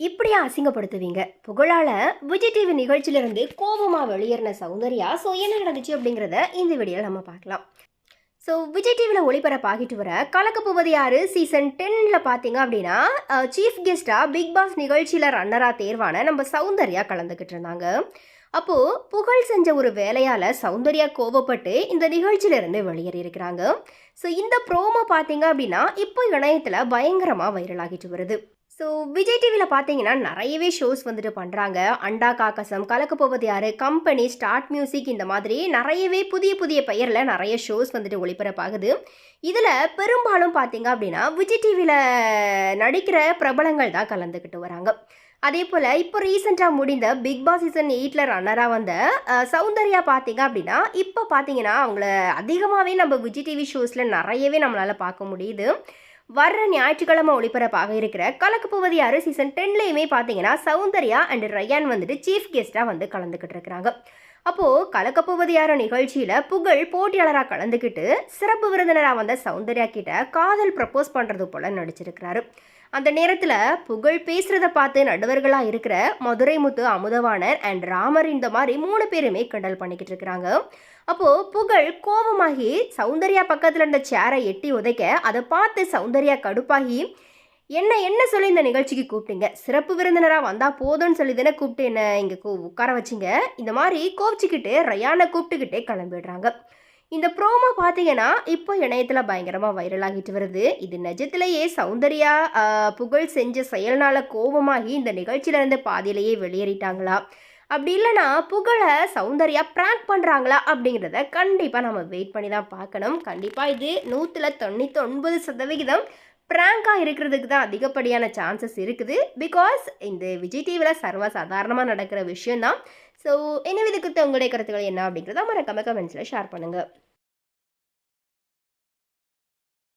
இப்படியா அசிங்கப்படுத்துவீங்க? புகழால விஜய் டிவி நிகழ்ச்சியிலிருந்து கோபமா வெளியேறின சௌந்தர்யா ஸோ என்ன நடந்துச்சு அப்படிங்கிறத இந்த வீடியோவில் நம்ம பார்க்கலாம். ஸோ விஜய் டிவியில் ஒளிபரப்பாகிட்டு வர கலக்கப்போவது யாரு சீசன் டென்னில் பார்த்தீங்க அப்படின்னா சீஃப் கெஸ்ட்டாக பிக் பாஸ் நிகழ்ச்சியில் ரன்னராக தேர்வான நம்ம சௌந்தர்யா கலந்துக்கிட்டு இருந்தாங்க. அப்போது புகழ் செஞ்ச ஒரு வேலையால் சௌந்தர்யா கோவப்பட்டு இந்த நிகழ்ச்சியிலிருந்து வெளியேறி இருக்கிறாங்க ஸோ இந்த ப்ரோமோ பார்த்தீங்க அப்படின்னா இப்போ இணையத்தில் பயங்கரமாக வைரல் ஆகிட்டு வருது. ஸோ விஜய் டிவியில் பார்த்தீங்கன்னா நிறையவே ஷோஸ் வந்துட்டு பண்ணுறாங்க அண்டா காக்கசம் கலக்க போவது யாரு கம்பெனி ஸ்டார்ட் மியூசிக் இந்த மாதிரி நிறையவே புதிய புதிய பெயரில் நிறைய ஷோஸ் வந்துட்டு ஒளிபரப்பாகுது. இதில் பெரும்பாலும் பார்த்தீங்க அப்படின்னா விஜய் டிவியில் நடிக்கிற பிரபலங்கள் தான் கலந்துக்கிட்டு வராங்க. அதே போல் இப்போ ரீசெண்டாக முடிந்த பிக் பாஸ் சீசன் எயிட்டில் ரன்னராக வந்த சௌந்தர்யா பார்த்தீங்க அப்படின்னா இப்போ பார்த்தீங்கன்னா அவங்கள அதிகமாகவே நம்ம விஜய் டிவி ஷோஸில் நிறையவே நம்மளால் பார்க்க முடியுது. வர்ற ஞாயிற்றுக்கிழமை ஒளிபரப்பாக இருக்கிற கலக்கு புவதியாறு யாரு சீசன் டென்லேயுமே பார்த்தீங்கன்னா சௌந்தர்யா அண்ட் ரயான் வந்துட்டு சீஃப் கெஸ்ட்டாக வந்து கலந்துக்கிட்டு இருக்கிறாங்க. அப்போது கலக்கப்போவது நிகழ்ச்சியில் புகழ் போட்டியாளராக கலந்துக்கிட்டு சிறப்பு விருந்தினராக வந்த சௌந்தர்யா கிட்ட காதல் ப்ரப்போஸ் பண்ணுறது போல் நடிச்சிருக்கிறாரு. அந்த நேரத்தில் புகழ் பேசுகிறத பார்த்து நடுவர்களாக இருக்கிற மதுரை முத்து அமுதவாணர் அண்ட் ராமர் இந்த மாதிரி மூணு பேருமே கிண்டல் பண்ணிக்கிட்டு இருக்கிறாங்க. அப்போது புகழ் கோபமாகி சௌந்தர்யா பக்கத்தில் இருந்த சேரை எட்டி உதைக்க அதை பார்த்து சௌந்தர்யா கடுப்பாகி என்ன என்ன சொல்லி இந்த நிகழ்ச்சிக்கு கூப்பிட்டீங்க? சிறப்பு விருந்தினராக வந்தால் போதும்னு சொல்லி தானே கூப்பிட்டு என்ன இங்கே உட்கார வச்சிங்க? இந்த மாதிரி கோவிச்சிக்கிட்டு ரயானை கூப்பிட்டுக்கிட்டே கிளம்பிடுறாங்க. இந்த ப்ரோமோ பார்த்தீங்கன்னா இப்போ இணையத்தில் பயங்கரமாக வைரல் ஆகிட்டு வருது. இது நிஜத்திலேயே சௌந்தர்யா புகழ் செஞ்ச செயல்னால கோபமாகி இந்த நிகழ்ச்சியிலேருந்து பாதியிலேயே வெளியேறிட்டாங்களா? அப்படி இல்லைனா புகழை சௌந்தர்யா ப்ராங்க் பண்ணுறாங்களா அப்படிங்கிறத கண்டிப்பாக நம்ம வெயிட் பண்ணி தான் பார்க்கணும். கண்டிப்பாக இது நூற்றில் தொண்ணூற்றி ஒன்பது சதவிகிதம் ப்ராங்காக இருக்கிறதுக்கு தான் அதிகப்படியான சான்சஸ் இருக்குது. பிகாஸ் இந்த விஜய் டிவியில் சர்வசாதாரணமாக நடக்கிற விஷயம்தான். ஸோ என்ன இதுக்கு உங்களுடைய கருத்துக்கள் என்ன அப்படிங்கிறத மறக்காம கமெண்ட்ஸில் ஷேர் பண்ணுங்கள்